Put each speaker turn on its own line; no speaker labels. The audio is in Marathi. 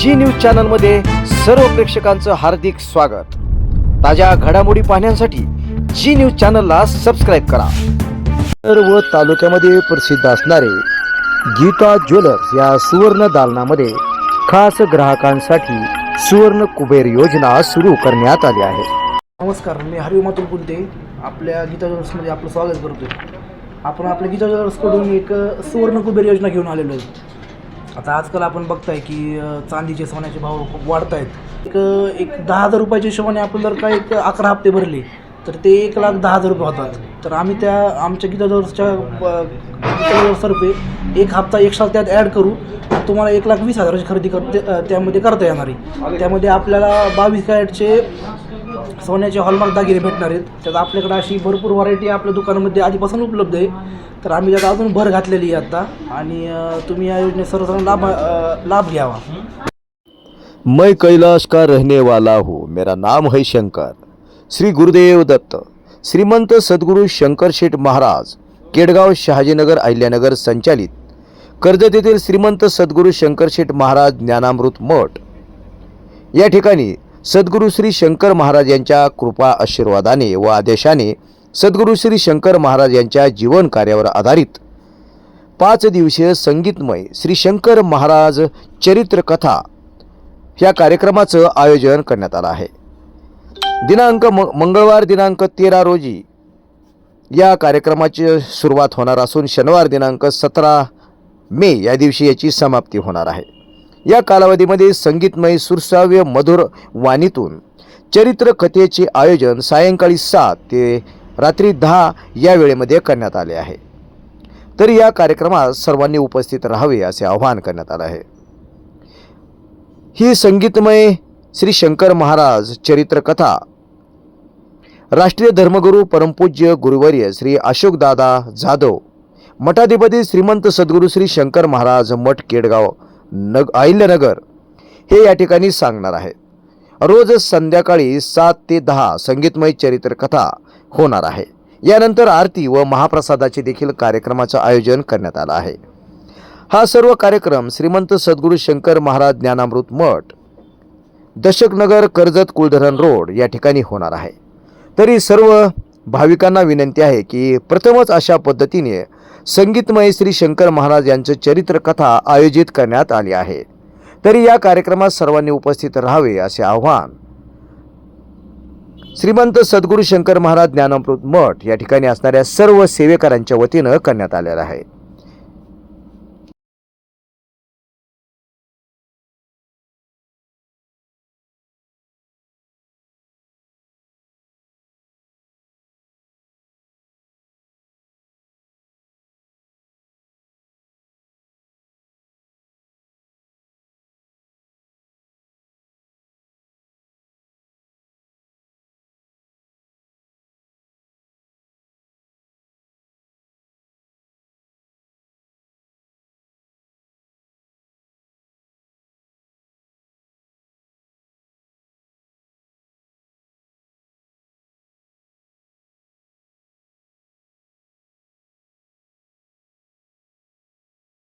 जी न्यूज चॅनलमध्ये सर्व प्रेक्षकांचं हार्दिक स्वागत. ताज्या घडामोडी पाहण्यासाठी जी न्यूज चॅनलला सबस्क्राईब करा. सर्व तालुक्यामध्ये प्रसिद्ध असणारे गीता ज्वेलर्स या सुवर्ण दालनामध्ये खास ग्राहकांसाठी सुवर्ण कुबेर योजना सुरू करण्यात आली आहे.
नमस्कार मी हरिओ मातुल कुलते. आपल्या गीता ज्वेलर्समध्ये आपलं स्वागत करतो आपण आपल्या गीता ज्वेलर्सकडून एक सुवर्ण कुबेर योजना घेऊन आलेलो आहे. आता आजकाल आपण बघताय की चांदीचे सोन्याचे भाव खूप वाढत आहेत एक एक दहा हजार रुपयाच्या हिशोबाने आपण जर का एक अकरा हप्ते भरले तर ते एक लाख दहा हजार रुपये होतात. तर आम्ही त्या आमच्या किती ज्वेलर्सच्या अ, एक हप्ता एक्स्ट्रा त्यात ॲड करू तुम्हाला एक लाख वीस हजाराची खरेदी कर त्यामध्ये करता येणार आहे. त्यामध्ये आपल्याला बावीस कॅरेटचे सोन्याचे हॉलमार्क दागिने भेटणार आहेत. त्यात आपल्याकडे अशी भरपूर व्हरायटी आपल्या दुकानामध्ये आधीपासून उपलब्ध आहे. तर आम्ही त्यात अजून भर घातलेली आहे आता. आणि तुम्ही या योजनेत सर्वसाधारण लाभ लाभ घ्यावा.
मैं कैलाश का रहने वाला हूँ. मेरा नाम है शंकर. श्री गुरुदेव दत्त. श्रीमंत सद्गुरु शंकर शेठ महाराज केडगाव शहाजीनगर अहिल्यानगर संचालित कर्जत येथील श्रीमंत सद्गुरु शंकर शेठ महाराज ज्ञानामृत मठ. या ठिकाणी सद्गुरू श्री शंकर महाराज यांच्या कृपा आशीर्वादाने व आदेशाने सद्गुरू श्री शंकर महाराज यांच्या जीवन कार्यावर आधारित पाच दिवसीय संगीतमय श्री शंकर महाराज चरित्र कथा या कार्यक्रमाचं आयोजन करण्यात आलं आहे. दिनांक म मंगळवार दिनांक तेरा रोजी या कार्यक्रमाची सुरुवात होणार असून शनिवार दिनांक सतरा मे या दिवशी याची समाप्ती होणार आहे. या कालावधीमध्ये संगीतमय सुरसाव्य मधुर वाणीतून चरित्र कथेचे आयोजन सायंकाळी सात ते रात्री दहा या वेळेमध्ये करण्यात आले आहे. तर या कार्यक्रमात सर्वांनी उपस्थित राहावे असे आवाहन करण्यात आलं आहे. ही संगीतमय श्री शंकर महाराज चरित्रकथा राष्ट्रीय धर्मगुरू परमपूज्य गुरुवर्य श्री अशोकदादा जाधव मठाधिपती श्रीमंत सद्गुरू श्री शंकर महाराज मठ केडगाव नग अहिल्यनगर हे या ठिकाणी सांगणार आहेत रोज संध्याकाळी सात ते दहा संगीतमय चरित्रकथा होणार आहे. यानंतर आरती व महाप्रसादाचे देखील कार्यक्रमाचं आयोजन करण्यात आलं आहे. हा सर्व कार्यक्रम श्रीमंत सद्गुरू शंकर महाराज ज्ञानामृत मठ दशकनगर कर्जत कुलधरण रोड या ठिकाणी होणार आहे. तरी सर्व भाविकांना विनंती आहे की प्रथमच अशा पद्धतीने संगीतमय श्री शंकर महाराज यांचं चरित्रकथा आयोजित करण्यात आली आहे. तरी या कार्यक्रमात सर्वांनी उपस्थित राहावे असे आव्हान. श्रीमंत सद्गुरू शंकर महाराज ज्ञानामृत मठ या ठिकाणी असणाऱ्या सर्व सेवेकरांच्या वतीनं करण्यात आलेलं आहे.